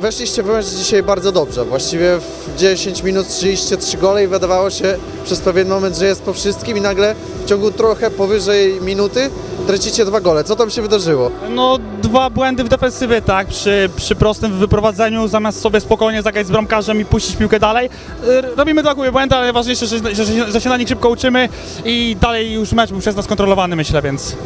Weszliście w mecz dzisiaj bardzo dobrze. Właściwie w 10 minut strzeliście 3 gole i wydawało się przez pewien moment, że jest po wszystkim i nagle w ciągu trochę powyżej minuty tracicie dwa gole. Co tam się wydarzyło? No, dwa błędy w defensywie, tak, przy, przy prostym wyprowadzeniu, zamiast sobie spokojnie zagrać z bramkarzem i puścić piłkę dalej. Y, Robimy dwa głupie błędy, ale najważniejsze, że, że, że, że się na nich szybko uczymy i dalej już mecz był przez nas kontrolowany, myślę, więc...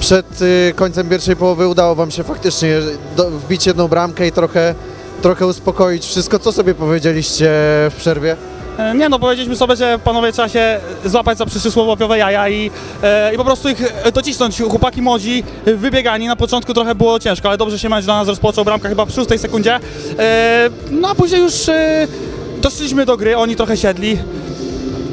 Przed y, końcem pierwszej połowy udało wam się faktycznie do, wbić jedną bramkę i trochę, trochę uspokoić wszystko. Co sobie powiedzieliście w przerwie? E, Nie no, powiedzieliśmy sobie, że panowie trzeba się złapać za przysłowiowe jaja i, e, i po prostu ich e, docisnąć. Chłopaki młodzi, e, wybiegani, na początku trochę było ciężko, ale dobrze się mecz dla nas rozpoczął, bramka chyba w szóstej sekundzie. E, no a później już e, doszliśmy do gry, oni trochę siedli.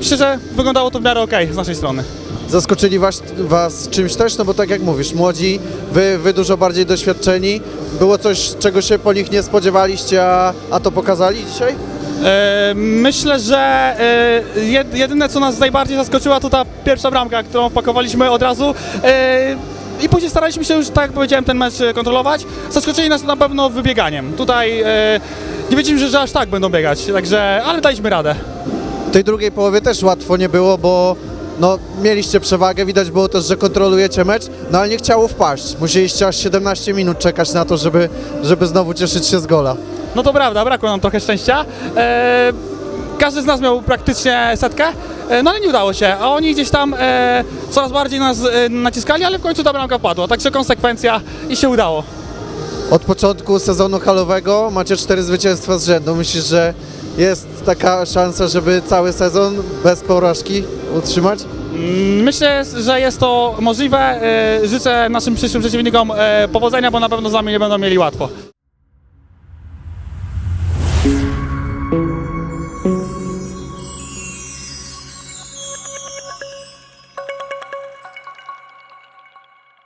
Szczerze, wyglądało to w miarę okej z naszej strony. Zaskoczyli was, was czymś też? No bo tak jak mówisz, młodzi, wy, wy dużo bardziej doświadczeni. Było coś, czego się po nich nie spodziewaliście, a, a to pokazali dzisiaj? E, myślę, że e, jed, jedyne co nas najbardziej zaskoczyła to ta pierwsza bramka, którą wpakowaliśmy od razu. E, i później staraliśmy się już, tak jak powiedziałem, ten mecz kontrolować. Zaskoczyli nas na pewno wybieganiem. Tutaj nie wiedzieliśmy, że aż tak będą biegać, także, ale daliśmy radę. W tej drugiej połowie też łatwo nie było, bo no, mieliście przewagę, widać było też, że kontrolujecie mecz, no ale nie chciało wpaść. Musieliście aż 17 minut czekać na to, żeby, żeby znowu cieszyć się z gola. No to prawda, brakło nam trochę szczęścia. E, każdy z nas miał praktycznie setkę, e, no ale nie udało się. A oni gdzieś tam e, coraz bardziej nas e, naciskali, ale w końcu ta bramka wpadła. Także konsekwencja i się udało. Od początku sezonu halowego macie cztery zwycięstwa z rzędu. Myślisz, że jest taka szansa, żeby cały sezon bez porażki utrzymać? Mm, myślę, że jest to możliwe. E, życzę naszym przyszłym przeciwnikom e, powodzenia, bo na pewno z nami nie będą mieli łatwo.